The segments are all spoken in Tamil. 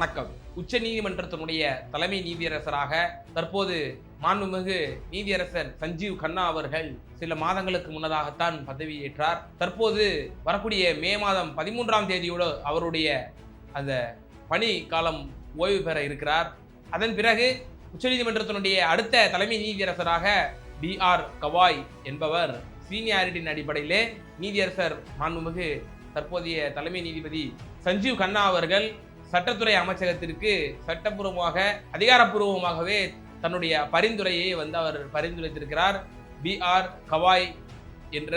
வணக்கம். உச்ச நீதிமன்றத்தினுடைய தலைமை நீதியரசராக தற்போது மாண்புமிகு நீதியரசர் சஞ்சீவ் கண்ணா அவர்கள் சில மாதங்களுக்கு முன்னதாகத்தான் பதவியேற்றார். தற்போது வரக்கூடிய மே மாதம் பதிமூன்றாம் தேதியோடு அவருடைய அந்த பணி காலம் ஓய்வு பெற இருக்கிறார். அதன் பிறகு உச்சநீதிமன்றத்தினுடைய அடுத்த தலைமை நீதியரசராக டி ஆர் கவாய் என்பவர் சீனியாரிட்டியின் அடிப்படையிலே நீதியரசர் மாண்புமிகு தற்போதைய தலைமை நீதிபதி சஞ்சீவ் கண்ணா அவர்கள் சட்டத்துறை அமைச்சகத்திற்கு சட்டப்பூர்வமாக அதிகாரப்பூர்வமாகவே தன்னுடைய பரிந்துரையை வந்து அவர் பரிந்துரைத்திருக்கிறார். பி ஆர் கவாய் என்ற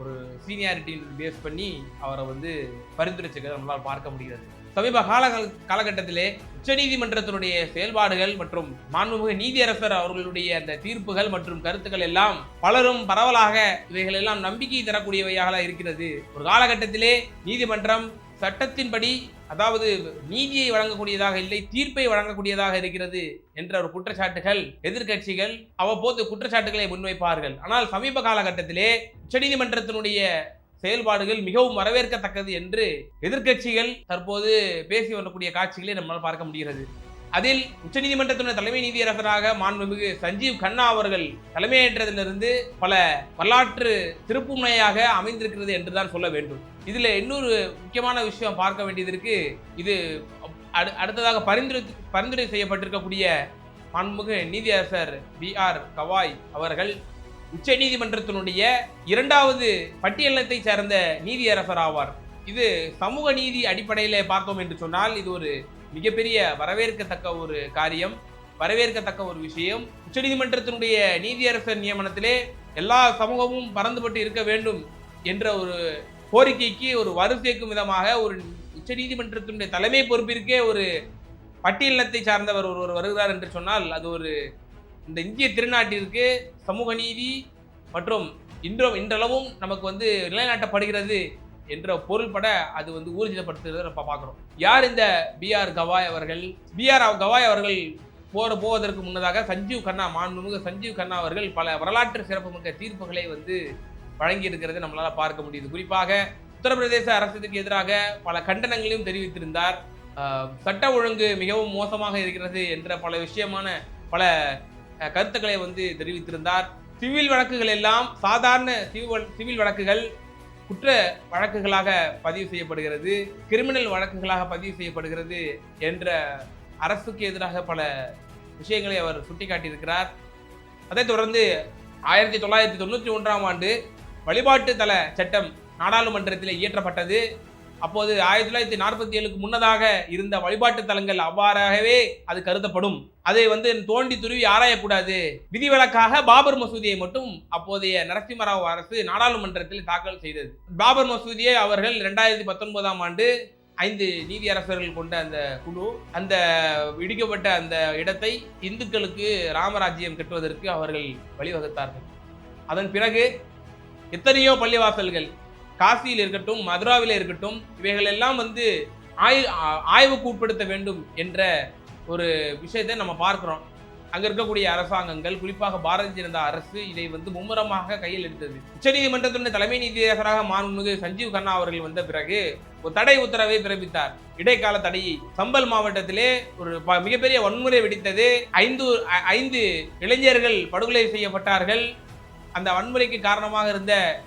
ஒரு சீனியாரிட்டி பேஸ் பண்ணி அவரை வந்து பரிந்துரைச்சிருக்கிறத நம்மளால் பார்க்க முடிகிறது. சமீப கால காலகட்டத்திலே உச்சநீதிமன்றத்தினுடைய செயல்பாடுகள் மற்றும் மாண்புமிகு நீதியரசர் அவர்களுடைய அந்த தீர்ப்புகள் மற்றும் கருத்துக்கள் எல்லாம் பலரும் பரவலாக இவைகள் எல்லாம் நம்பிக்கை தரக்கூடியவையாக இருக்கிறது. ஒரு காலகட்டத்திலே நீதிமன்றம் சட்டத்தின்படி அதாவது நீதியை வழங்கக்கூடியதாக இல்லை தீர்ப்பை வழங்கக்கூடியதாக இருக்கிறது என்ற ஒரு குற்றச்சாட்டுகள் எதிர்க்கட்சிகள் அவ்வப்போது குற்றச்சாட்டுகளை முன்வைப்பார்கள். ஆனால் சமீப காலகட்டத்திலே உச்சநீதிமன்றத்தினுடைய செயல்பாடுகள் மிகவும் வரவேற்கத்தக்கது என்று எதிர்க்கட்சிகள் தற்போது பேசி வரக்கூடிய காட்சிகளை நம்மால் பார்க்க முடிகிறது. அதில் உச்சநீதிமன்றத்தினுடைய தலைமை நீதியரசராக மாண்புமிகு சஞ்சீவ் கண்ணா அவர்கள் தலைமையேற்றதிலிருந்து பல வரலாற்று திருப்புமுனையாக அமைந்திருக்கிறது என்றுதான் சொல்ல வேண்டும். இதுல இன்னொரு முக்கியமான விஷயம் பார்க்க வேண்டியது இருக்கு. இது அடு- அடுத்ததாக பரிந்துரை பரிந்துரை செய்யப்பட்டிருக்கக்கூடிய மாண்புமிகு நீதியரசர் பி ஆர் கவாய் அவர்கள் உச்ச நீதிமன்றத்தினுடைய இரண்டாவது பட்டியலத்தை சேர்ந்த நீதியரசர் ஆவார். இது சமூக நீதி அடிப்படையிலே பார்த்தோம் என்று சொன்னால் இது ஒரு மிகப்பெரிய வரவேற்கத்தக்க ஒரு காரியம் வரவேற்கத்தக்க ஒரு விஷயம். உச்சநீதிமன்றத்தினுடைய நீதியரசர் நியமனத்திலே எல்லா சமூகமும் பறந்துபட்டு இருக்க வேண்டும் என்ற ஒரு கோரிக்கைக்கு ஒரு வரிசைக்கும் விதமாக ஒரு உச்சநீதிமன்றத்தினுடைய தலைமை பொறுப்பிற்கே ஒரு பட்டியலத்தை சார்ந்தவர் ஒருவர் வருகிறார் என்று சொன்னால் அது ஒரு இந்த இந்திய திருநாட்டிற்கு சமூக நீதி மற்றும் இன்றும் இன்றளவும் நமக்கு வந்து நிலைநாட்டப்படுகிறது என்ற பொருள்பட அது வந்து ஊர்ஜிதப்படுத்துறதை நம்ம பார்க்குறோம் யார் இந்த பிஆர் கவாய் அவர்கள்? பிஆர் கவாய் அவர்கள் போற போவதற்கு முன்னதாக சஞ்சீவ் கண்ணா மாண்புமிகு சஞ்சீவ் கண்ணா அவர்கள் பல வரலாற்று சிறப்புமிக்க தீர்ப்புகளை வந்து வழங்கி இருக்கிறதை பார்க்க முடியுது. குறிப்பாக உத்தரப்பிரதேச அரசுக்கு எதிராக பல கண்டனங்களையும் தெரிவித்திருந்தார். சட்ட ஒழுங்கு மிகவும் மோசமாக இருக்கிறது என்ற பல விஷயமான பல கருத்துக்களை வந்து தெரிவித்திருந்தார். சிவில் வழக்குகள் எல்லாம் சாதாரண சிவில் சிவில் வழக்குகள் குற்ற வழக்குகளாக பதிவு செய்யப்படுகிறது கிரிமினல் வழக்குகளாக பதிவு செய்யப்படுகிறது என்ற அரசுக்கு எதிராக பல விஷயங்களை அவர் சுட்டிக்காட்டியிருக்கிறார். அதைத் தொடர்ந்து ஆயிரத்தி தொள்ளாயிரத்தி தொண்ணூற்றி ஒன்றாம் ஆண்டு வழிபாட்டு தல சட்டம் நாடாளுமன்றத்தில் இயற்றப்பட்டது. அப்போது ஆயிரத்தி தொள்ளாயிரத்தி நாற்பத்தி ஏழுக்கு முன்னதாக இருந்த வழிபாட்டு தலங்கள் அவ்வாறாகவே அது கருதப்படும். அதை வந்து தோண்டி துருவி ஆராயக்கூடாது. விதிவிலக்காக பாபர் மசூதியை மட்டும் அப்போதைய நரசிம்மராவ் அரசு நாடாளுமன்றத்தில் தாக்கல் செய்தது. பாபர் மசூதியை அவர்கள் ரெண்டாயிரத்தி பத்தொன்பதாம் ஆண்டு ஐந்து நீதியரசர்கள் கொண்ட அந்த குழு அந்த இடிக்கப்பட்ட அந்த இடத்தை இந்துக்களுக்கு ராமராஜ்யம் கட்டுவதற்கு அவர்கள் வழிவகுத்தார்கள். அதன் பிறகு எத்தனையோ பள்ளிவாசல்கள் காசியில் இருக்கட்டும் மதுராவில் இருக்கட்டும் இவைகள் எல்லாம் வந்து ஆய் ஆய்வுக்கு உட்படுத்த வேண்டும் என்ற ஒரு விஷயத்தை நம்ம பார்க்குறோம். அங்கே இருக்கக்கூடிய அரசாங்கங்கள் குறிப்பாக பாரதிய ஜனதா அரசு இதை வந்து மும்முரமாக கையில் எடுத்தது. உச்சநீதிமன்றத்தினுடைய தலைமை நீதியரசராக மாண்புமிகு சஞ்சீவ் கண்ணா அவர்கள் வந்த பிறகு ஒரு தடை உத்தரவை பிறப்பித்தார். இடைக்கால தடையை சம்பல் மாவட்டத்திலே ஒரு ப- மிகப்பெரிய வன்முறை வெடித்தது. ஐந்து ஐந்து இளைஞர்கள் படுகொலை செய்யப்பட்டார்கள். அந்த வன்முறைக்கு காரணமாக இருந்த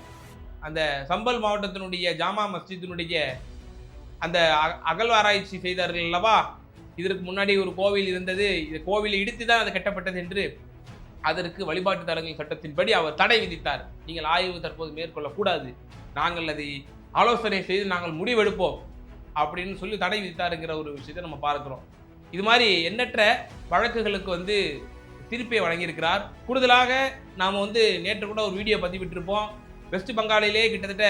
அந்த சம்பல் மாவட்டத்தினுடைய ஜாமா மஸ்ஜித்தினுடைய அந்த அக- அகழ்வாராய்ச்சி செய்தார்கள் அல்லவா? இதற்கு முன்னாடி ஒரு கோவில் இருந்தது. இந்த கோவிலை இடித்து தான் அது கட்டப்பட்டது என்று அதற்கு வழிபாட்டு தலங்கள் சட்டத்தின்படி அவர் தடை விதித்தார். நீங்கள் ஆய்வு தற்போது மேற்கொள்ளக்கூடாது. நாங்கள் அதை ஆலோசனை செய்து நாங்கள் முடிவெடுப்போம் அப்படின்னு சொல்லி தடை விதித்தாருங்கிற ஒரு விஷயத்தை நம்ம பார்க்குறோம். இது மாதிரி எண்ணற்ற வழக்குகளுக்கு வந்து திருப்பியை வழங்கியிருக்கிறார். கூடுதலாக நாம் வந்து நேற்று கூட ஒரு வீடியோ பதிவிட்டிருப்போம். வெஸ்ட் பங்காலிலே கிட்டத்தட்ட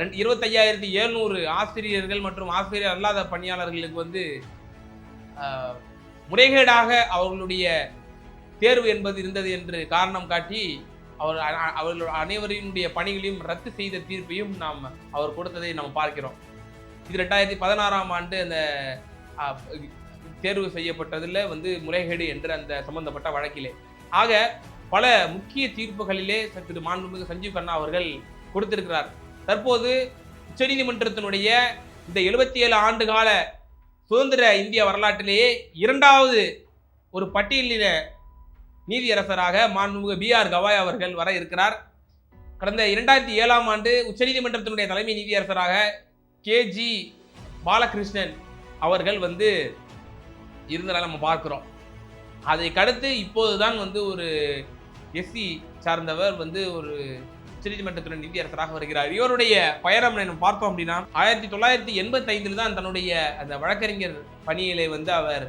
ரெண்டு இருபத்தையாயிரத்தி எழுநூறு ஆசிரியர்கள் மற்றும் ஆசிரியர் அல்லாத பணியாளர்களுக்கு வந்து முறைகேடாக அவர்களுடைய தேர்வு என்பது இருந்தது என்று காரணம் காட்டி அவர் அவர்கள் அனைவரினுடைய பணிகளையும் ரத்து செய்த தீர்ப்பையும் நாம் அவர் கொடுத்ததை நாம் பார்க்கிறோம். இது ரெண்டாயிரத்தி பதினாறாம் ஆண்டு அந்த தேர்வு செய்யப்பட்டதில் வந்து முறைகேடு என்று அந்த சம்பந்தப்பட்ட வழக்கிலே. ஆக பல முக்கிய தீர்ப்புகளிலே திரு மாண்புமிகு சஞ்சீவ் கண்ணா அவர்கள் கொடுத்திருக்கிறார். தற்போது உச்சநீதிமன்றத்தினுடைய இந்த எழுபத்தி ஏழு ஆண்டு கால சுதந்திர இந்திய வரலாற்றிலேயே இரண்டாவது ஒரு பட்டியலின நீதியரசராக மாண்புமிகு பி ஆர் கவாய் அவர்கள் வர இருக்கிறார். கடந்த இரண்டாயிரத்தி ஏழாம் ஆண்டு உச்சநீதிமன்றத்தினுடைய தலைமை நீதியரசராக கேஜி பாலகிருஷ்ணன் அவர்கள் வந்து இருந்ததால் நம்ம பார்க்குறோம். அதை கடத்து இப்போதுதான் வந்து ஒரு எஸ்சி சார்ந்தவர் வந்து ஒரு உச்சநீதிமன்றத்துடன் நீதியரசராக வருகிறார். இவருடைய பயணம் நம்ம பார்த்தோம் அப்படின்னா ஆயிரத்தி தொள்ளாயிரத்தி எண்பத்தி ஐந்தில் தான் தன்னுடைய அந்த வழக்கறிஞர் பணியிலே வந்து அவர்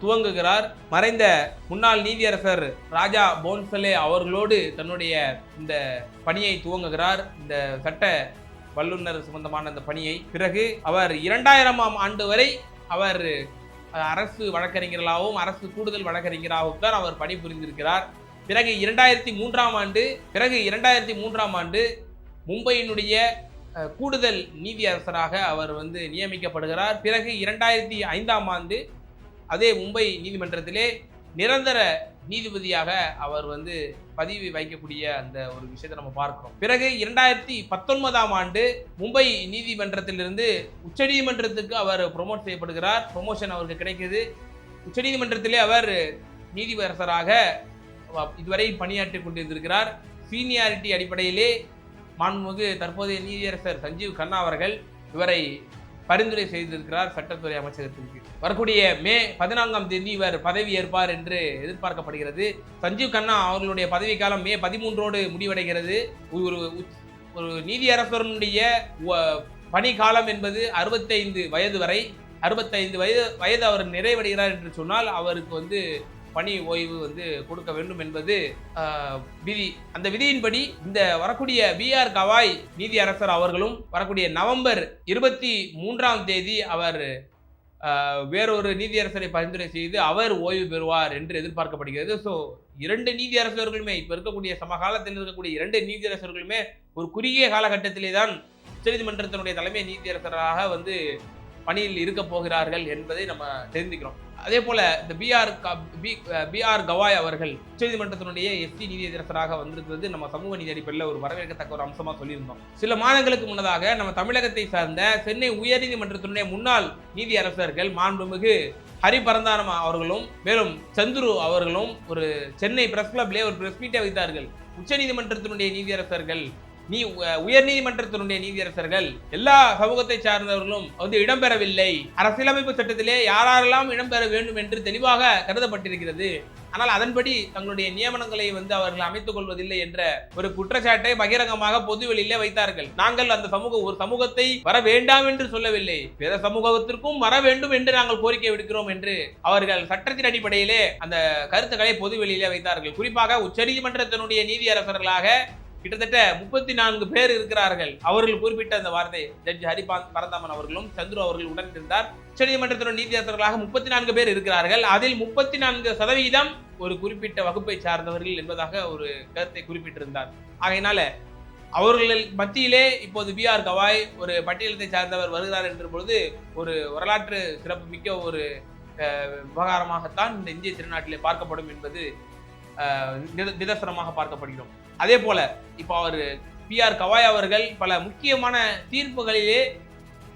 துவங்குகிறார். மறைந்த முன்னாள் நீதியரசர் ராஜா போன்சலே அவர்களோடு தன்னுடைய இந்த பணியை துவங்குகிறார். இந்த சட்ட வல்லுநர் சம்பந்தமான அந்த பணியை. பிறகு அவர் இரண்டாயிரமாம் ஆண்டு வரை அவர் அரசு வழக்கறிஞர்களாகவும் அரசு கூடுதல் வழக்கறிஞராகவும் தான் அவர் பணிபுரிந்திருக்கிறார். பிறகு இரண்டாயிரத்தி மூன்றாம் ஆண்டு பிறகு இரண்டாயிரத்தி மூன்றாம் ஆண்டு மும்பையினுடைய கூடுதல் நீதியரசராக அவர் வந்து நியமிக்கப்படுகிறார். பிறகு இரண்டாயிரத்தி ஐந்தாம் ஆண்டு அதே மும்பை நீதிமன்றத்திலே நிரந்தர நீதிபதியாக அவர் வந்து பதிவு வைக்கக்கூடிய அந்த ஒரு விஷயத்தை நம்ம பார்க்கிறோம். பிறகு இரண்டாயிரத்தி பத்தொன்பதாம் ஆண்டு மும்பை நீதிமன்றத்திலிருந்து உச்சநீதிமன்றத்துக்கு அவர் ப்ரொமோட் செய்யப்படுகிறார். ப்ரொமோஷன் அவருக்கு கிடைக்குது. உச்சநீதிமன்றத்திலே அவர் நீதிபரசராக இதுவரை பணியாற்றி கொண்டிருந்திருக்கிறார். சீனியாரிட்டி அடிப்படையிலே மாண்புமிகு தற்போதைய நீதியரசர் சஞ்சீவ் கண்ணா அவர்கள் இவரை பரிந்துரை செய்திருக்கிறார் சட்டத்துறை அமைச்சகத்திற்கு வரக்கூடிய மே பதினான்காம் தேதி இவர் பதவி ஏற்பார் என்று எதிர்பார்க்கப்படுகிறது. சஞ்சீவ் கண்ணா அவர்களுடைய பதவிக்காலம் மே பதிமூன்றோடு முடிவடைகிறது. ஒரு ஒரு நீதியரசருடைய வ- பணிக்காலம் என்பது அறுபத்தைந்து வயது வரை அறுபத்தைந்து வயது வயது அவர் நிறைவடைகிறார் என்று சொன்னால் அவருக்கு வந்து பணி ஓய்வு வந்து கொடுக்க வேண்டும் என்பது விதி. அந்த விதியின்படி இந்த வரக்கூடிய பி ஆர் கவாய் நீதியரசர் அவர்களும் வரக்கூடிய நவம்பர் இருபத்தி மூன்றாம் தேதி அவர் வேறொரு நீதியரசரை பரிந்துரை செய்து அவர் ஓய்வு பெறுவார் என்று எதிர்பார்க்கப்படுகிறது. ஸோ இரண்டு நீதியரசர்களுமே இப்போ இருக்கக்கூடிய சமகாலத்தில் இருக்கக்கூடிய இரண்டு நீதியரசர்களுமே ஒரு குறுகிய காலகட்டத்திலே தான் உச்சநீதிமன்றத்தினுடைய தலைமை நீதியரசராக வந்து பணியில் இருக்க போகிறார்கள் என்பதை நம்ம தெரிஞ்சுக்கிறோம். அதே போல இந்த பிஆர் பி பிஆர் கவாய் அவர்கள் உச்சநீதிமன்றத்தினுடைய எஸ்டி நீதியரசராக வந்திருக்கிறது. நம்ம சமூக நீதி அடிப்படையில் ஒரு வரவேற்கத்தக்க ஒரு அம்சமா சொல்லியிருந்தோம். சில மாதங்களுக்கு முன்னதாக நம்ம தமிழகத்தை சார்ந்த சென்னை உயர்நீதிமன்றத்தினுடைய முன்னாள் நீதியரசர்கள் மாண்புமிகு ஹரி பரந்தானம் அவர்களும் மேலும் சந்துரு அவர்களும் ஒரு சென்னை பிரஸ் கிளப்லேயே ஒரு பிரஸ் மீட்டை வைத்தார்கள். உச்சநீதிமன்றத்தினுடைய நீதியரசர்கள் நீ உ- உயர்நீதிமன்றத்தினுடைய நீதியரசர்கள் எல்லா சமூகத்தை சார்ந்தவர்களும் வந்து இடம்பெறவில்லை. அரசியலமைப்பு சட்டத்திலே யாரெல்லாம் இடம்பெற வேண்டும் என்று தெளிவாக கருதப்பட்டிருக்கிறது. ஆனால் அதன்படி தங்களுடைய நியமனங்களை வந்து அவர்கள் அமைத்துக் கொள்வதில்லை என்ற ஒரு குற்றச்சாட்டை பகிரங்கமாக பொதுவெளியிலே வைத்தார்கள். நாங்கள் அந்த சமூக ஒரு சமூகத்தை வர வேண்டாம் என்று சொல்லவில்லை. பிற சமூகத்திற்கும் வர வேண்டும் என்று நாங்கள் கோரிக்கை விடுக்கிறோம் என்று அவர்கள் சட்டத்தின் அடிப்படையிலே அந்த கருத்துக்களை பொதுவெளியிலே வைத்தார்கள். குறிப்பாக உச்சநீதிமன்றத்தினுடைய நீதியரசர்களாக கிட்டத்தட்ட முப்பத்தி நான்கு பேர் இருக்கிறார்கள். அவர்கள் குறிப்பிட்ட அந்த வார்த்தை ஜட்ஜ் ஹரிபாந்த் பரந்தாமன் அவர்களும் சந்துரு அவர்கள் உடன் இருந்தார் உச்சநீதிமன்றத்தினுடைய நீதியாளர்களாக முப்பத்தி நான்கு பேர் இருக்கிறார்கள். அதில் முப்பத்தி நான்கு சதவீதம் ஒரு குறிப்பிட்ட வகுப்பை சார்ந்தவர்கள் என்பதாக ஒரு கருத்தை குறிப்பிட்டிருந்தார். ஆகையினால அவர்கள் மத்தியிலே இப்போது பி ஆர் கவாய் ஒரு பட்டியலத்தை சார்ந்தவர் வருகிறார் என்ற பொழுது ஒரு வரலாற்று சிறப்பு மிக்க ஒரு விவகாரமாகத்தான் இந்த இந்திய திருநாட்டிலே பார்க்கப்படும் என்பது நித- நிதர்சனமாக பார்க்கப்படுகிறோம். அதே போல இப்போ அவர் பி ஆர் கவாய் அவர்கள் பல முக்கியமான தீர்ப்புகளிலே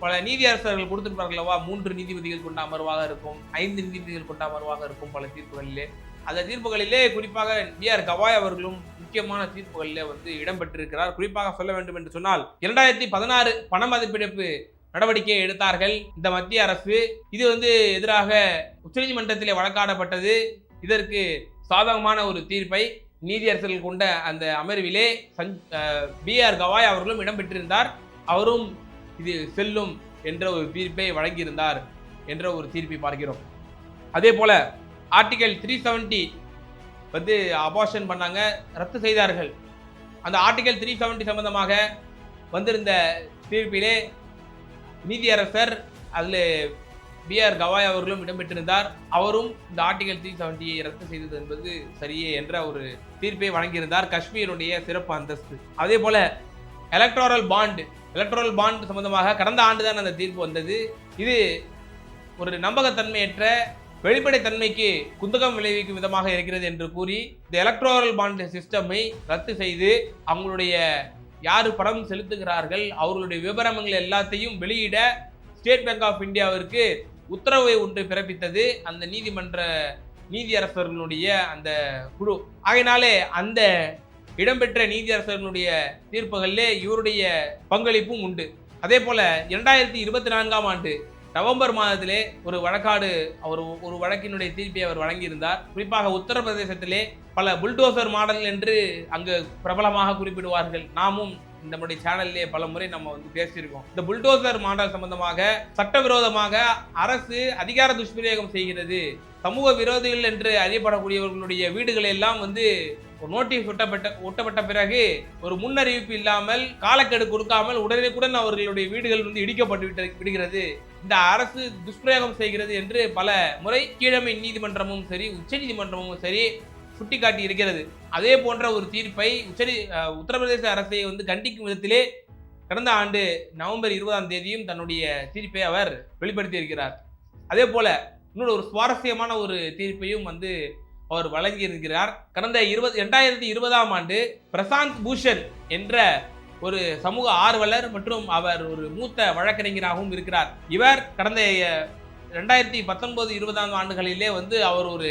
பல நீதியரசர்கள் கொடுத்திருப்பார்களவா மூன்று நீதிபதிகள் கொண்ட அமர்வாக இருக்கும் ஐந்து நீதிபதிகள் கொண்ட அமர்வாக இருக்கும் பல தீர்ப்புகளிலே. அந்த தீர்ப்புகளிலே குறிப்பாக பி ஆர் கவாய் அவர்களும் முக்கியமான தீர்ப்புகளிலே வந்து இடம்பெற்றிருக்கிறார் குறிப்பாக சொல்ல வேண்டும் என்று சொன்னால் இரண்டாயிரத்தி பதினாறு பண மதிப்பிழப்பு நடவடிக்கையை எடுத்தார்கள் இந்த மத்திய அரசு. இது வந்து எதிராக உச்சநீதிமன்றத்திலே வழக்காடப்பட்டது. இதற்கு சாதகமான ஒரு தீர்ப்பை நீதியரசர்கள் கொண்ட அந்த அமர்விலே சஞ் பி ஆர் கவாய் அவர்களும் இடம்பெற்றிருந்தார் அவரும் இது செல்லும் என்ற ஒரு தீர்ப்பை வழங்கியிருந்தார் என்ற ஒரு தீர்ப்பை பார்க்கிறோம். அதே போல ஆர்டிகல் த்ரீ செவன்டி வந்து அபார்ஷன் பண்ணாங்க ரத்து செய்தார்கள். அந்த ஆர்டிகல் த்ரீ செவன்டி சம்பந்தமாக வந்திருந்த தீர்ப்பிலே நீதியரசர் அதில் பி ஆர் கவாய் அவர்களும் இடம்பெற்றிருந்தார். அவரும் இந்த ஆர்டிகல் த்ரீ செவன்டியை ரத்து செய்தது என்பது சரியே என்ற ஒரு தீர்ப்பை வழங்கியிருந்தார். காஷ்மீருடைய சிறப்பு அந்தஸ்து. அதே போல எலக்ட்ராரல் பாண்டு எலக்ட்ரல் பாண்ட் சம்பந்தமாக கடந்த ஆண்டு தான் அந்த தீர்ப்பு வந்தது. இது ஒரு நம்பகத்தன்மையற்ற வெளிப்படைத்தன்மைக்கு குந்தகம் விளைவிக்கும் விதமாக இருக்கிறது என்று கூறி இந்த எலக்ட்ரோரல் பாண்ட் சிஸ்டமை ரத்து செய்து அவங்களுடைய யார் பணம் செலுத்துகிறார்கள் அவர்களுடைய விவரங்கள் எல்லாத்தையும் வெளியிட ஸ்டேட் பேங்க் ஆஃப் இந்தியாவிற்கு உத்தரவை ஒன்று பிறப்பித்தது அந்த நீதிமன்ற நீதியரசர்களுடைய அந்த குழு. ஆகையினாலே அந்த இடம்பெற்ற நீதியரசர்களுடைய தீர்ப்புகளிலே இவருடைய பங்களிப்பும் உண்டு. அதே போல இரண்டாயிரத்தி இருபத்தி நான்காம் ஆண்டு நவம்பர் மாதத்திலே ஒரு வழக்காடு அவர் ஒரு வழக்கினுடைய தீர்ப்பை அவர் வழங்கியிருந்தார். குறிப்பாக உத்தரப்பிரதேசத்திலே பல புல்டோசர் மாடல் என்று அங்கு பிரபலமாக குறிப்பிடுவார்கள். நாமும் நம்முடைய சேனல்லே பல முறை நம்ம வந்து பேசியிருக்கோம். இந்த புல்டோசர் மாடல் சம்பந்தமாக சட்டவிரோதமாக அரசு அதிகார துஷ்பிரயோகம் செய்கிறது. சமூக விரோதிகள் என்று அறியப்படக்கூடியவர்களுடைய வீடுகளை எல்லாம் வந்து ஒரு நோட்டீஸ் ஒட்டப்பட்ட ஒட்டப்பட்ட பிறகு ஒரு முன்னறிவிப்பு இல்லாமல் காலக்கெடு கொடுக்காமல் உடனுக்குடன் அவர்களுடைய வீடுகள் வந்து இடிக்கப்பட்டு விட்டு விடுகிறது. இந்த அரசு துஷ்பிரயோகம் செய்கிறது என்று பல முறை கீழமை நீதிமன்றமும் சரி உச்ச நீதிமன்றமும் சரி சுட்டிக்காட்டி இருக்கிறது. அதே போன்ற ஒரு தீர்ப்பை உச்சரி உத்தரப்பிரதேச அரசை வந்து கண்டிக்கும் விதத்திலே கடந்த ஆண்டு நவம்பர் இருபதாம் தேதியும் தன்னுடைய தீர்ப்பை அவர் வெளிப்படுத்தி இருக்கிறார் அதே போல இன்னொரு ஒரு சுவாரஸ்யமான ஒரு தீர்ப்பையும் வந்து அவர் வழங்கியிருக்கிறார். கடந்த இருபது ரெண்டாயிரத்தி இருபதாம் ஆண்டு பிரசாந்த் பூஷன் என்ற ஒரு சமூக ஆர்வலர் மற்றும் அவர் ஒரு மூத்த வழக்கறிஞராகவும் இருக்கிறார். இவர் கடந்த ரெண்டாயிரத்தி பத்தொன்பது இருபதாம் ஆண்டுகளிலே வந்து அவர் ஒரு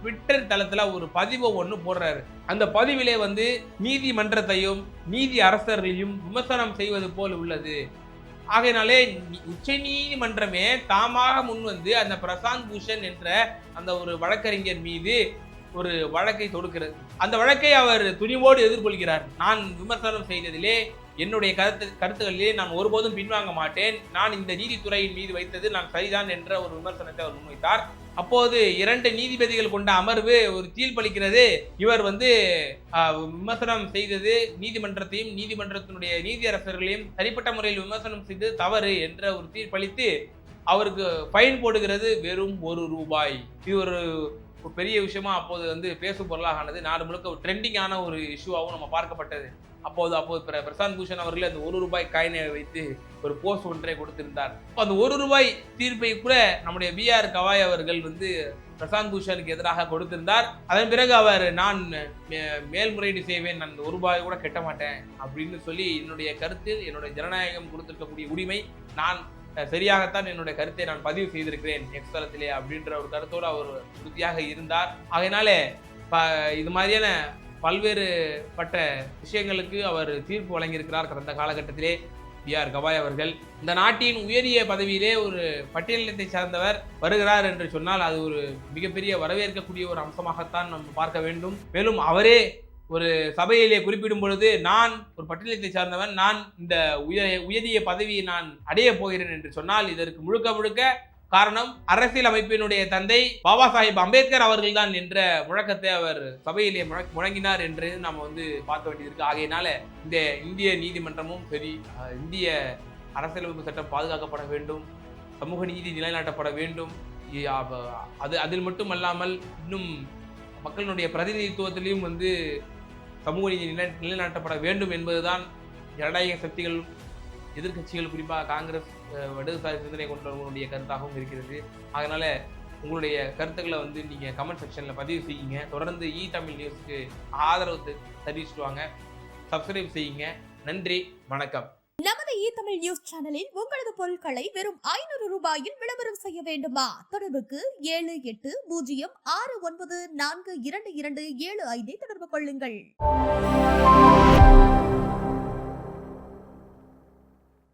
ட்விட்டர் தளத்தில் ஒரு பதிவை ஒன்று போடுறாரு. அந்த பதிவிலே வந்து நீதிமன்றத்தையும் நீதி அரசரையும் விமர்சனம் செய்வது போல் உள்ளது. ஆகையினாலே உச்ச நீதிமன்றமே தாமாக முன் வந்து அந்த பிரசாந்த் பூஷன் என்ற அந்த ஒரு வழக்கறிஞர் மீது ஒரு வழக்கை தொடுக்கிறது. அந்த வழக்கை அவர் துணிவோடு எதிர்கொள்கிறார். நான் விமர்சனம் செய்ததிலே என்னுடைய கருத்து கருத்துக்களிலே நான் ஒருபோதும் பின்வாங்க மாட்டேன். நான் இந்த நீதித்துறையின் மீது வைத்தது நான் சரிதான் என்ற ஒரு விமர்சனத்தை அவர் முன்வைத்தார். அப்போது இரண்டு நீதிபதிகள் கொண்ட அமர்வு ஒரு தீர்ப்பளிக்கிறது இவர் வந்து விமர்சனம் செய்தது நீதிமன்றத்தையும் நீதிமன்றத்தினுடைய நீதியரசர்களையும் சரிப்பட்ட முறையில் விமர்சனம் செய்தது தவறு என்ற ஒரு தீர்ப்பளித்து அவருக்கு ஃபைன் போடுகிறது வெறும் ஒரு ரூபாய். இது ஒரு ஒரு பெரிய விஷயமா அப்போது வந்து பேசும் பொருளாக ஆனது நாடு முழுக்க ட்ரெண்டிங்கான ஒரு இஷ்யூவாகவும் நம்ம பார்க்கப்பட்டது. அப்போது அப்போது பிரசாந்த் பூஷன் அவர்கள் அந்த ஒரு ரூபாய் காயினை வைத்து ஒரு போஸ்ட் ஒன்றை கொடுத்திருந்தார். அப்போ அந்த ஒரு ரூபாய் தீர்ப்பை கூட நம்முடைய பிஆர் கவாய் அவர்கள் வந்து பிரசாந்த் பூஷனுக்கு எதிராக கொடுத்திருந்தார். அதன் பிறகு அவர் நான் மே- மேல்முறையீடு செய்வேன். நான் அந்த ஒரு ரூபாய் கூட கட்ட மாட்டேன். அப்படின்னு சொல்லி என்னுடைய கருத்தில் என்னுடைய ஜனநாயகம் கொடுத்திருக்கக்கூடிய உரிமை நான் சரியாகத்தான் என்னுடைய கருத்தை நான் பதிவு செய்திருக்கிறேன் எக்ஸ் தளத்திலே அப்படின்ற ஒரு கருத்தோடு அவர் உறுதியாக இருந்தார். அதனால இப்போ இது மாதிரியான பல்வேறு பட்ட விஷயங்களுக்கு அவர் தீர்ப்பு வழங்கியிருக்கிறார் கடந்த காலகட்டத்திலே. பி ஆர் கவாய் அவர்கள். இந்த நாட்டின் உயரிய பதவியிலே ஒரு பட்டியலினத்தை சார்ந்தவர் வருகிறார் என்று சொன்னால் அது ஒரு மிகப்பெரிய வரவேற்கக்கூடிய ஒரு அம்சமாகத்தான் நம்ம பார்க்க வேண்டும். மேலும் அவரே ஒரு சபையிலே குறிப்பிடும் பொழுது நான் ஒரு பட்டியலத்தை சார்ந்தவன் நான் இந்த உயர் உயரிய பதவியை நான் அடைய போகிறேன் என்று சொன்னால் இதற்கு முழுக்க முழுக்க காரணம் அரசியல் அமைப்பினுடைய தந்தை பாபா சாஹிப் அம்பேத்கர் அவர்கள்தான் என்ற முழக்கத்தை அவர் சபையிலே முழ- முழங்கினார் என்று நாம் வந்து பார்க்க வேண்டியிருக்கு. ஆகையினால இந்த இந்திய நீதிமன்றமும் சரி இந்திய அரசியலமைப்பு சட்டம் பாதுகாக்கப்பட வேண்டும் சமூக நீதி நிலைநாட்டப்பட வேண்டும். அது அதில் மட்டுமல்லாமல் இன்னும் மக்களினுடைய பிரதிநிதித்துவத்திலையும் வந்து சமூக நீதி நிலை நிலைநாட்டப்பட வேண்டும் என்பதுதான் ஜனநாயக சக்திகள் எதிர்க்கட்சிகள் குறிப்பாக காங்கிரஸ் இடதுசாரி சிந்தனை கொண்டவர்களுடைய கருத்தாகவும் இருக்கிறது. அதனால உங்களுடைய கருத்துக்களை வந்து நீங்க கமெண்ட் செக்ஷன்ல பதிவு செய்யுங்க. தொடர்ந்து இ தமிழ் நியூஸ்க்கு ஆதரவு தெ- தெரிவிச்சுட்டு வாங்க சப்ஸ்கிரைப் செய்யுங்க. நன்றி வணக்கம். நமது இ தமிழ் நியூஸ் சேனலில் உங்களது பொருட்களை வெறும் ஐநூறு ரூபாயில் விளம்பரம் செய்ய வேண்டுமா? தொடர்புக்கு ஏழு எட்டு பூஜ்ஜியம் ஆறு ஒன்பது நான்கு இரண்டு இரண்டு ஏழு ஐந்தை தொடர்பு கொள்ளுங்கள்.